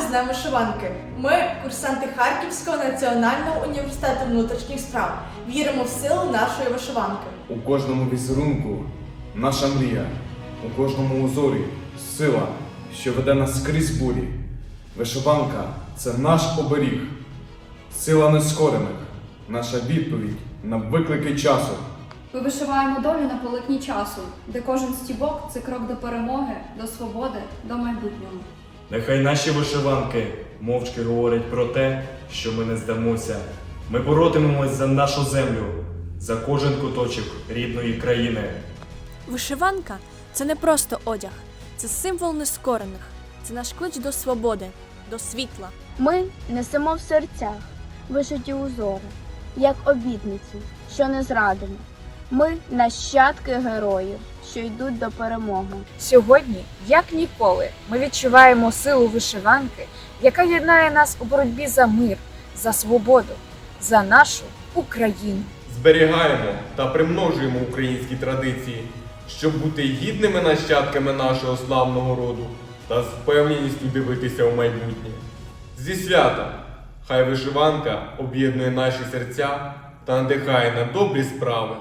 з Днем вишиванки. Ми, курсанти Харківського національного університету внутрішніх справ, віримо в силу нашої вишиванки. У кожному візерунку наша мрія, у кожному узорі сила, що веде нас скрізь бурі. Вишиванка це наш оберіг, сила нескорених, наша відповідь на виклики часу. Ми вишиваємо долю на полотні часу, де кожен стібок це крок до перемоги, до свободи, до майбутнього. Нехай наші вишиванки мовчки говорять про те, що ми не здамося. Ми боротимемось за нашу землю, за кожен куточок рідної країни. Вишиванка це не просто одяг, це символ нескорених, це наш клич до свободи, до світла. Ми несемо в серцях вишиті узори, як обітниці, що не зрадимо. Ми нащадки героїв, що йдуть до перемоги. Сьогодні, як ніколи, ми відчуваємо силу вишиванки, яка єднає нас у боротьбі за мир, за свободу, за нашу Україну. Зберігаємо та примножуємо українські традиції, щоб бути гідними нащадками нашого славного роду та з впевненістю дивитися у майбутнє. Зі свята! Хай вишиванка об'єднує наші серця та надихає на добрі справи.